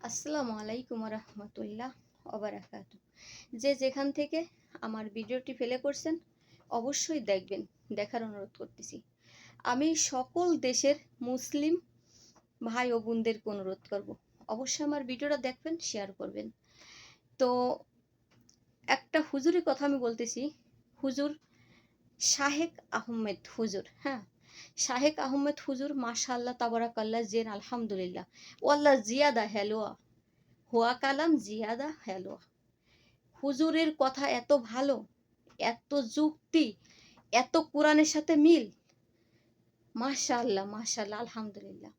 আসসালামু আলাইকুম রহমতুল্লাহ অবরাকাত যে যেখান থেকে আমার ভিডিওটি ফেলে করছেন, অবশ্যই দেখবেন, দেখার অনুরোধ করতেছি। আমি সকল দেশের মুসলিম ভাই ও বোনদেরকে অনুরোধ করব, অবশ্যই আমার ভিডিওটা দেখবেন শেয়ার করবেন। তো একটা হুজুরের কথা আমি বলতেছি, হুজুর শাহেক আহমেদ হুজুর হ্যাঁ? শাহেক আহমেদ হুজুর মাশাল্লাহ তাবারাকাল্লাহ, জেন, আলহামদুলিল্লাহ। ওয়াল্লাহ, জিয়াদা হ্যালোয়া হুয়া কালাম, জিয়াদা হ্যালোয়া হুজুরের কথা এত ভালো, এত যুক্তি, এত কোরআনের সাথে মিল। মাশাল্লাহ মাশাল্লাহ আলহামদুলিল্লাহ।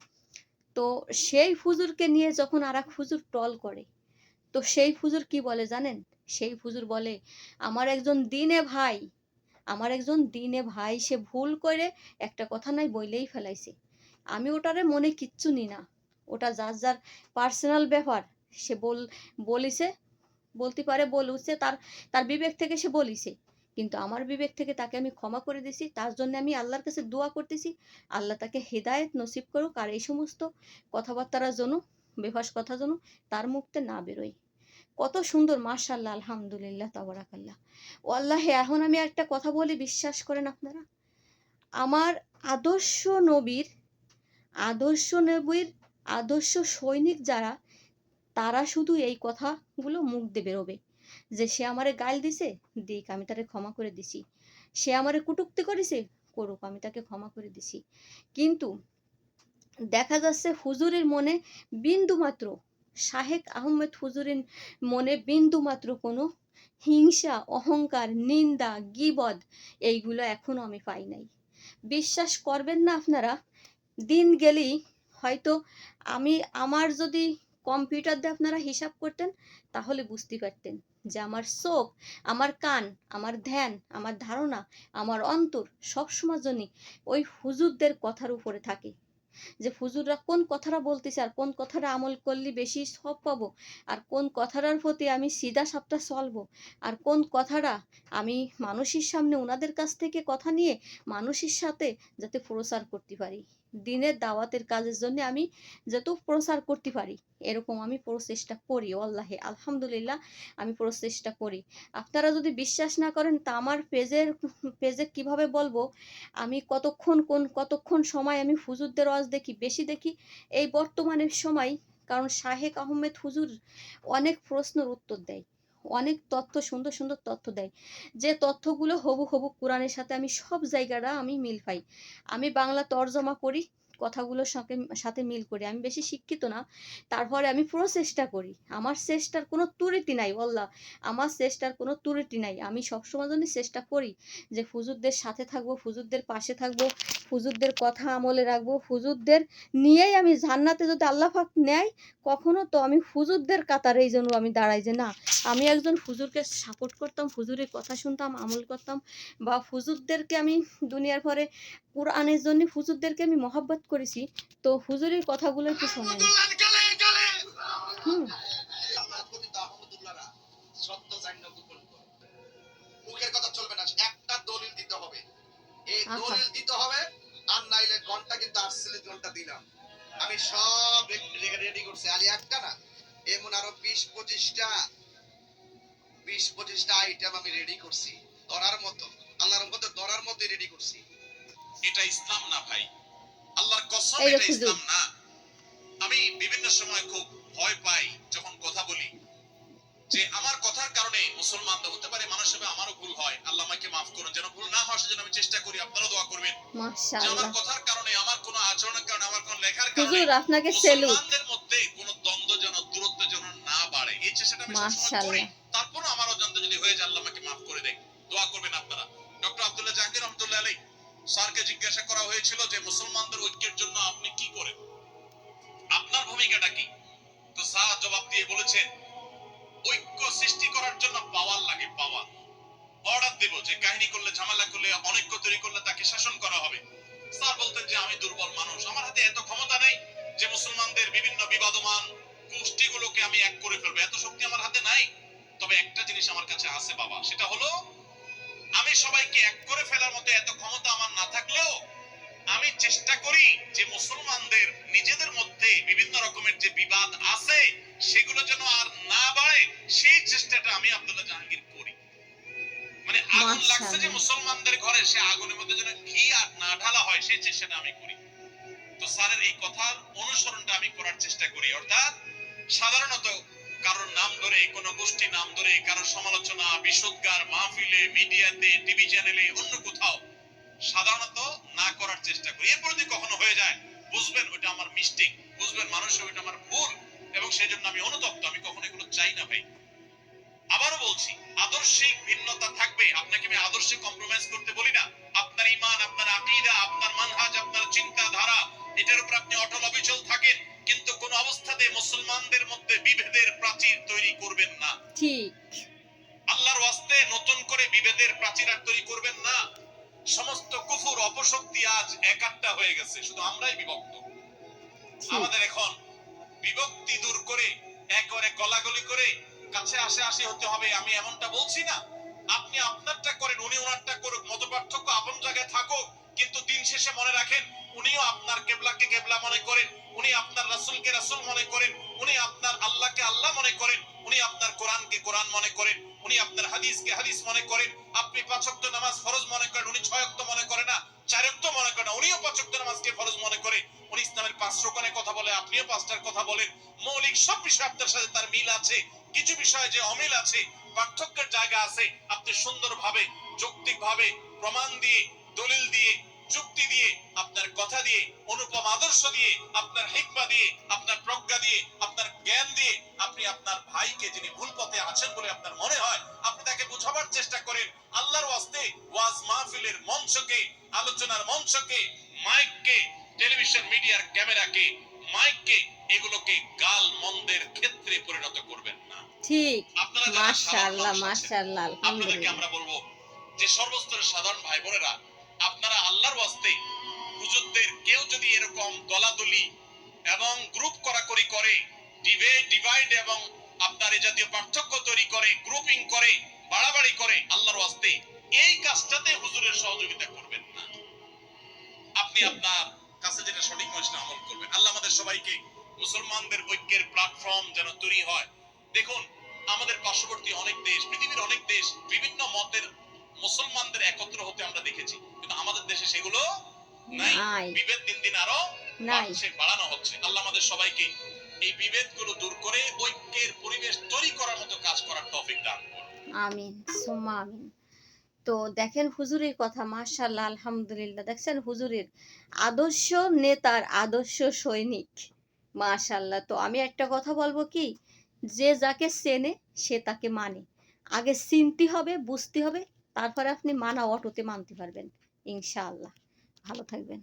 তো সেই হুজুরকে নিয়ে যখন আর এক হুজুর টল করে, তো সেই হুজুর কি বলে জানেন? সেই হুজুর বলে, আমার একজন দিনে ভাই আমার একজন দিনে ভাই, সে ভুল করে একটা কথা নাই বইলেই ফেলাইছে। আমি ওটারে মনে কিচ্ছু নি না। ওটা যার যার পার্সোনাল ব্যাপার, সে বল, বলিছে, বলতে পারে, বলছে, তার তার বিবেক থেকে সে বলিছে। কিন্তু আমার বিবেক থেকে তাকে আমি ক্ষমা করে দিছি, তার জন্য আমি আল্লাহর কাছে দোয়া করতেছি। আল্লাহ তাকে হেদায়েত নসিব করুক, আর এই সমস্ত কথাবার্তারা যেন বেফাস কথা যেন তার মুখতে না বেরোয়। কত সুন্দর মাশাল্লাহ আলহামদুলিল্লাহ, তাবারাকাল্লাহ। ও আল্লাহ এখন আমি একটা কথা বলি, বিশ্বাস করেন আপনারা? আমার আদর্শ নবীর আদর্শ নবীর আদর্শ সৈনিক যারা, তারা শুধু এই কথাগুলো মুখ দিয়ে বেরোবে। যে সে আমারে গাল দিছে, দিক, আমি তারে ক্ষমা করে দিছি। সে আমারে কুটুক্তি করেছে, করুক, আমি তাকে ক্ষমা করে দিছি। কিন্তু দেখা যাচ্ছে হুজুরের মনে বিন্দু মাত্র শাহেক আহমেদ হুজুরের মনে বিন্দু মাত্র কোনো হিংসা, অহংকার, নিন্দা, গিবদ এইগুলো এখনও আমি পাই নাই। বিশ্বাস করবেন না আপনারা, দিন গেলেই হয়তো আমি, আমার যদি কম্পিউটার দিয়ে আপনারা হিসাব করতেন, তাহলে বুঝতে পারতেন যে আমার চোখ, আমার কান, আমার ধ্যান, আমার ধারণা, আমার অন্তর সবসময় জন্যই ওই হুজুরদের কথার উপরে থাকে। যে হুজুররা কোন কথাটা বলতেছে আর কোন কথাটা আমল করলে বেশি সব পাবো আর কোন কথাটার প্রতি আমি সিধা সাপটা চলবো আর কোন কথাটা আমি মানুষের সামনে ওনাদের কাছ থেকে কথা নিয়ে মানুষের সাথে যাতে প্রচার করতে পারি। দিনের দাওয়াতের কাজের জন্য আমি যত প্রচার করতে পারি, এরকম আমি প্রচেষ্টা করি আল্লাহে আলহামদুলিল্লাহ আমি প্রচেষ্টা করি। আপনারা যদি বিশ্বাস না করেন, তা আমার পেজের, পেজে কীভাবে বলব? আমি কতক্ষণ, কোন, কতক্ষণ সময় আমি হুজুরদের ওয়াজ দেখি, বেশি দেখি? এই বর্তমানের সময়, কারণ শাহেক আহমেদ হুজুর অনেক প্রশ্নের উত্তর দেয়। অনেক তথ্য সুন্দর সুন্দর তথ্য দেয়। যে তথ্যগুলো হবু হবু কোরআনের সাথে আমি সব জায়গাটা আমি মিল পাই। আমি বাংলা তর্জমা করি কথাগুলোর সাথে সাথে মিল করি। আমি বেশি শিক্ষিত না। তারপরে আমি পুরো চেষ্টা করি। আমার চেষ্টার কোনো ত্রুটি নাই আল্লাহ আমার চেষ্টার কোনো ত্রুটি নাই। আমি সবসময় জন্য চেষ্টা করি যে হুজুরদের সাথে থাকব, হুজুরদের পাশে থাকব, হুজুরদের কথা আমলে রাখব। হুজুরদের নিয়েই আমি জান্নাতে যদি আল্লাহ পাক নেয়, কখনো তো আমি হুজুরদের কাতারে এই জন্য আমি দাঁড়াই যে না, আমি একজন হুজুরকে সাপোর্ট করতাম, হুজুরের কথা শুনতাম, আমল করতাম বা হুজুরদেরকে আমি দুনিয়ার পরে কোরআনের জন্য হুজুরদেরকে আমি মহাব্বত করেছি। তো হুজুরের কথাগুলো একটু শোনেন। দিলাম আমি সব রেডি করছি। আলি বিশ পঁচিশটা আইটেম আমি রেডি করছি। ধরার মতো, আল্লাহর মতো ধরার মতো রেডি করছি। এটা ইসলাম না ভাই। আল্লাহর কসম এটা ইসলাম না। আমি বিভিন্ন সময় খুব ভয় পাই যখন কথা বলি। যে আমার কথার কারণে মুসলমান তো হতে পারে মানুষ হিসেবে আমারও ভুল হয়। আল্লাহ আমাকে মাফ করুন। যেন ভুল না হয় সেজন্য আমি চেষ্টা করি আপনারাও দোয়া করবেন। যে আমার কথার কারণে আমার কোনো আচরণের কারণে আমার কোনো লেখার কারণে হুজুর আপনাকে সেলুট। মুসলমানদের মধ্যে কোনো দ্বন্দ্ব যেন দূরত্ব যেন না বাড়ে। এই চেষ্টাটা আমি সবসময় করি। মাশাআল্লাহ। তারপরও আমার অজান্তে যদি হয়ে যায় আল্লাহ আমাকে মাফ করে দেয়। দোয়া করবেন আপনারা। স্যারকে জিজ্ঞাসা করা হয়েছিল যে মুসলমানদের ঐক্যের জন্য আপনি কি করেন? আপনার ভূমিকাটা কি? তো স্যার জবাব দিয়ে বলেছেন, ঐক্য সৃষ্টি করার জন্য পাওয়ার লাগে পাওয়ার। অর্ডার দেব যে কাহিনী করলে, ঝামেলা করলে, অনৈক্য তৈরি করলে তাকে শাসন করা হবে। স্যার বলতেন যে আমি দুর্বল মানুষ, আমার হাতে এত ক্ষমতা নেই যে মুসলমানদের বিভিন্ন বিবাদমান গোষ্ঠীগুলোকে আমি এক করে ফেলব। এত শক্তি আমার হাতে নাই। তবে একটা জিনিস আমার কাছে আছে বাবা, সেটা হলো সবাইকে এক করে ফেলার মতো এত ক্ষমতা আমার না থাকলেও আমি চেষ্টা করি যে মুসলমানদের নিজেদের মধ্যে বিভিন্ন রকমের যে বিবাদ আছে সেগুলো যেন আর না বাড়ে সেই চেষ্টাটা আমি আব্দুল্লাহ জাহাঙ্গীর করি। মানে আগুন লাগছে যে মুসলমানদের ঘরে সে আগুনের মধ্যে যেন ঘি আর না ঢালা হয় সেই চেষ্টাটা আমি করি। তো স্যারের এই কথার অনুসরণটা আমি করার চেষ্টা করি। অর্থাৎ সাধারণত কারোর নাম ধরে, কোন গোষ্ঠী নাম ধরে, কারোর সমালোচনা বিশুদ্গার মাহফিলে, মিডিয়াতে, টিভি চ্যানেলে, অন্য কোথাও, সাধারণত না করার চেষ্টা করি। এরপর যদি কখনো হয়ে যায়, বুঝবেন ওইটা আমার মিস্টেক বুঝবেন মানুষের ওইটা আমার ভুল, এবং সেই জন্য আমি অনুতপ্ত, আমি কখনো এগুলো চাই না ভাই। আবারও বলছি, আদর্শিক ভিন্নতা থাকবে, আপনাকে আমি আদর্শে কম্প্রোমাইজ করতে বলি না। আপনার ইমান আপনার আকীদা, আপনার মানহাজ, আপনার চিন্তাধারা, এটার উপর আপনি অটল অবিচল থাকেন, কিন্তু কোন অবস্থাতে মুসলমানদের মধ্যে বিভেদের প্রাচীর তৈরি করবেন না। ঠিক। আল্লাহর ওয়াস্তে নতুন করে বিভেদের প্রাচীর আর তৈরি করবেন না। সমস্ত কুফুর অপশক্তি আজ একাট্টা হয়ে গেছে শুধু আমরাই বিভক্ত। আমাদের এখন বিভক্তি দূর করে একবারে গলাগলি করে কাছে আসে আসে হতে হবে আমি এমনটা বলছি না। আপনি আপনারটা করেন উনি ওনারটা করুক মত পার্থক্য আপন জায়গায় থাকুক দিন শেষে মনে রাখেন, উনিও আপনার কেবলাকে কেবলা মনে করেন, উনি আপনার রাসূলকে রাসূল মনে করেন, উনি আপনার আল্লাহকে আল্লাহ মনে করেন, উনি আপনার কোরআনকে কোরআন মনে করেন, উনি আপনার হাদিসকে হাদিস মনে করেন, আপনি পাঁচ ওয়াক্ত নামাজ ফরজ মনে করেন, উনি ছয় ওয়াক্ত মনে করে না, চার ওয়াক্ত মনে করে না, উনিও পাঁচ ওয়াক্ত নামাজকে ফরজ মনে করে, উনি ইসলামের পাঁচ রোকনের কথা বলে, আপনিও পাঁচটার কথা বলেন, মৌলিক সব বিষয় আপনার সাথে তার মিল আছে, কিছু বিষয়ে যে অমিল আছে, পার্থক্যের জায়গা আছে, আপনি সুন্দরভাবে, যৌক্তিকভাবে প্রমাণ দিয়ে, দলিল কথা দিয়ে অনুপম আদর্শ দিয়ে আপনার হিকমা দিয়ে আপনার প্রজ্ঞা দিয়ে আপনার জ্ঞান দিয়ে আপনি আপনার ভাইকে যিনি ভুল পথে আছেন বলে আপনার মনে হয় আপনি তাকে বুঝাবার চেষ্টা করেন। আল্লাহর ওয়াস্তে ওয়াজ মাহফিলের মঞ্চকে আলোচনার মঞ্চকে মাইককে টেলিভিশন মিডিয়ার ক্যামেরাকে মাইককে এগুলোকে গাল মন্দের ক্ষেত্রে পরিণত করবেন না। ঠিক। আপনারা মাশাআল্লাহ মাশাআল্লাহ আপনাদেরকে আলহামদুলিল্লাহ। আমরা বলব যে সর্বস্তরের সাধারণ ভাই বোনেরা আপনারা আল্লাহর ওয়াস্তে হুজুরদের কেউ যদি এরকম দলাদলি এবং গ্রুপ করাকরি করে ডিভাইড ডিভাইড এবং আপনার এই জাতীয় পার্থক্য তৈরি করে গ্রুপিং করে, বাড়াবাড়ি করে আল্লাহর ওয়াস্তে, এই কাজটাতে হুজুরের সহযোগিতা করবেন না। আপনি আপনার কাছে যেটা সঠিক মনে আমল করবেন। আল্লাহ আমাদের সবাইকে মুসলমানদের ঐক্যের প্ল্যাটফর্ম যেন তৈরি হয়। দেখুন, আমাদের পার্শ্ববর্তী অনেক দেশ, পৃথিবীর অনেক দেশ বিভিন্ন মতের মুসলমানদের একত্র হতে আমরা দেখেছি। কিন্তু আমাদের দেশে সেগুলো নাই বিভেদ দিন দিন আরও নাই। বাড়ানো হচ্ছে। আল্লাহ আমাদের সবাইকে এই বিভেদগুলো দূর করে ঐক্যের পরিবেশ তৈরি করার মতো কাজ করার তৌফিক দান করুন। আমিন সুম্মা আমিন। তো দেখেন হুজুরের কথা মাশাআল্লাহ আলহামদুলিল্লাহ। দেখছেন হুজুরের আদর্শ নেতার আদর্শ সৈনিক মাশাআল্লাহ। তো আমি একটা কথা বলব কি যে যাকে চেনে সে তাকে মানে। আগে চিনতে হবে বুঝতে হবে তারপরে আপনি মানা অটোতে মানতে পারবেন ইনশাআল্লাহ। ভালো থাকবেন।